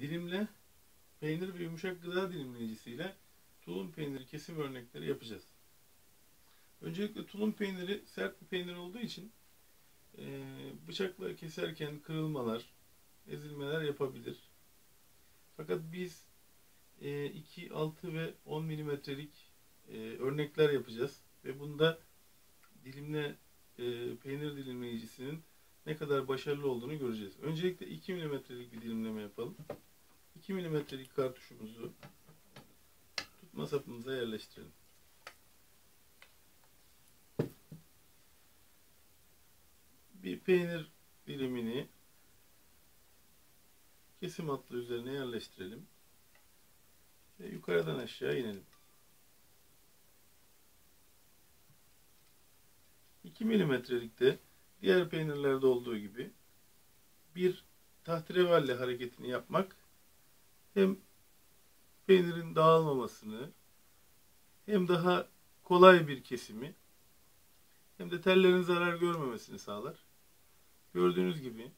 dilimle peynir ve yumuşak gıda dilimleyicisiyle tulum peyniri kesim örnekleri yapacağız. Öncelikle tulum peyniri sert bir peynir olduğu için e, bıçakla keserken kırılmalar, ezilmeler yapabilir. Fakat biz e, 2, 6 ve 10 milimetrelik e, örnekler yapacağız. Ve bunda dilimle e, peynir dilimleyicisinin ne kadar başarılı olduğunu göreceğiz. Öncelikle 2 milimetrelik bir dilimleme yapalım. 2 milimetrelik kartuşumuzu tutma sapımıza yerleştirelim. Bir peynir dilimini kesim hattı üzerine yerleştirelim. Ve yukarıdan aşağı inelim. 2 milimetrelikte diğer peynirlerde olduğu gibi bir tahterevalle hareketini yapmak hem peynirin dağılmamasını hem daha kolay bir kesimi hem de tellerin zarar görmemesini sağlar. Gördüğünüz gibi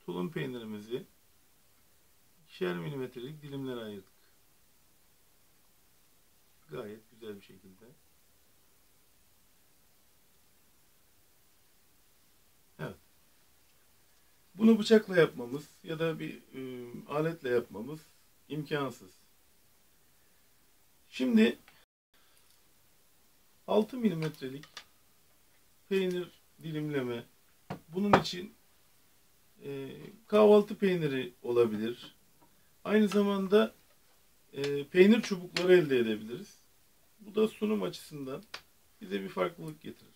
tulum peynirimizi ikişer milimetrelik dilimlere ayırdık. Gayet güzel bir şekilde. Bunu bıçakla yapmamız ya da bir e, aletle yapmamız imkansız. Şimdi 6 milimetrelik peynir dilimleme bunun için e, kahvaltı peyniri olabilir. Aynı zamanda e, peynir çubukları elde edebiliriz. Bu da sunum açısından bize bir farklılık getirir.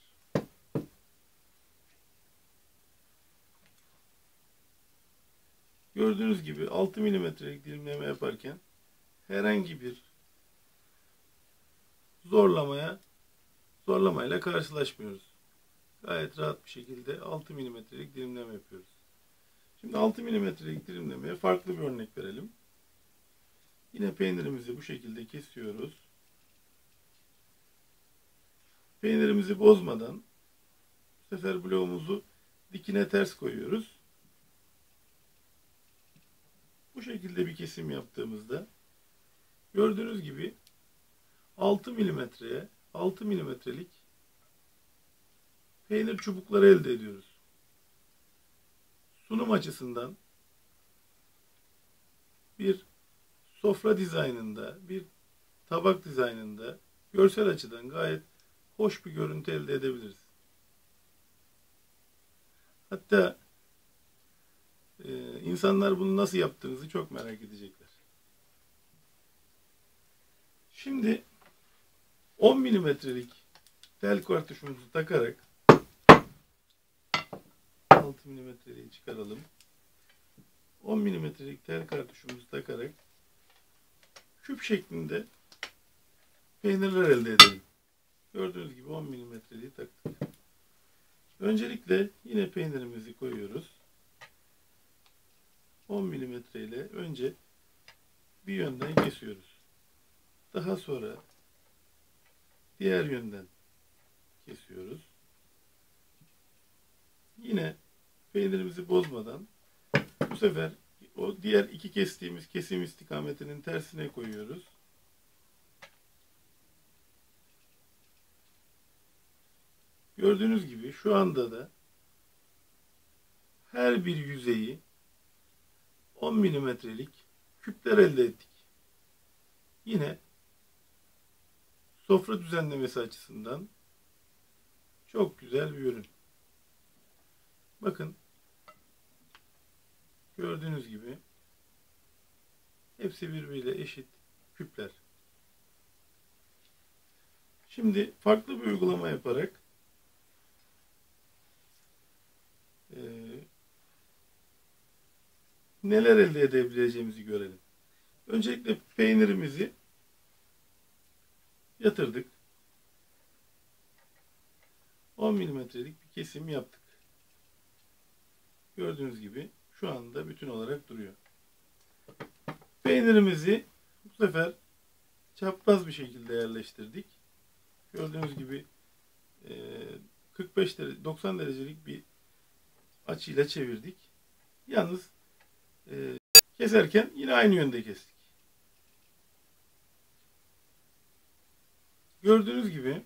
Gördüğünüz gibi 6 milimetrelik dilimleme yaparken herhangi bir zorlamaya zorlamayla karşılaşmıyoruz. Gayet rahat bir şekilde 6 milimetrelik dilimleme yapıyoruz. Şimdi 6 milimetrelik dilimlemeye farklı bir örnek verelim. Yine peynirimizi bu şekilde kesiyoruz. Peynirimizi bozmadan bu sefer bloğumuzu dikine ters koyuyoruz. Bu şekilde bir kesim yaptığımızda gördüğünüz gibi 6 milimetreye 6 milimetrelik peynir çubukları elde ediyoruz. Sunum açısından bir sofra dizaynında, bir tabak dizaynında görsel açıdan gayet hoş bir görüntü elde edebiliriz. Hatta e, insanlar bunu nasıl yaptığınızı çok merak edecekler. Şimdi 10 milimetrelik tel kartuşumuzu takarak 6 milimetreyi çıkaralım. 10 milimetrelik tel kartuşumuzu takarak küp şeklinde peynirler elde edelim. Gördüğünüz gibi 10 milimetreliği taktık. Öncelikle yine peynirimizi koyuyoruz. 10 milimetre ile önce bir yönden kesiyoruz. Daha sonra diğer yönden kesiyoruz. Yine peynirimizi bozmadan bu sefer o diğer iki kestiğimiz kesim istikametinin tersine koyuyoruz. Gördüğünüz gibi şu anda da her bir yüzeyi 10 milimetrelik küpler elde ettik. Yine sofra düzenlemesi açısından çok güzel bir ürün. Bakın gördüğünüz gibi hepsi birbiriyle eşit küpler. Şimdi farklı bir uygulama yaparak e, neler elde edebileceğimizi görelim. Öncelikle peynirimizi yatırdık. 10 milimetrelik bir kesim yaptık. Gördüğünüz gibi şu anda bütün olarak duruyor. Peynirimizi bu sefer çapraz bir şekilde yerleştirdik. Gördüğünüz gibi 45 derece, 90 derecelik bir açıyla çevirdik. Yalnız Keserken yine aynı yönde kestik. Gördüğünüz gibi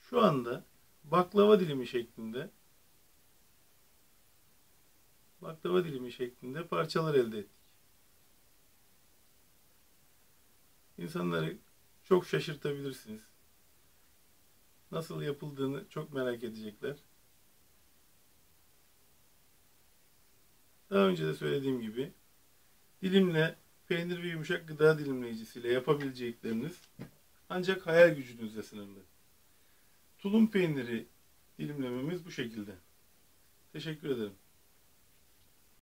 şu anda baklava dilimi şeklinde baklava dilimi şeklinde parçalar elde ettik. İnsanları çok şaşırtabilirsiniz. Nasıl yapıldığını çok merak edecekler. Daha önce de söylediğim gibi dilimle peynir ve yumuşak gıda dilimleyicisiyle yapabilecekleriniz ancak hayal gücünüzle sınırlı. Tulum peyniri dilimlememiz bu şekilde. Teşekkür ederim.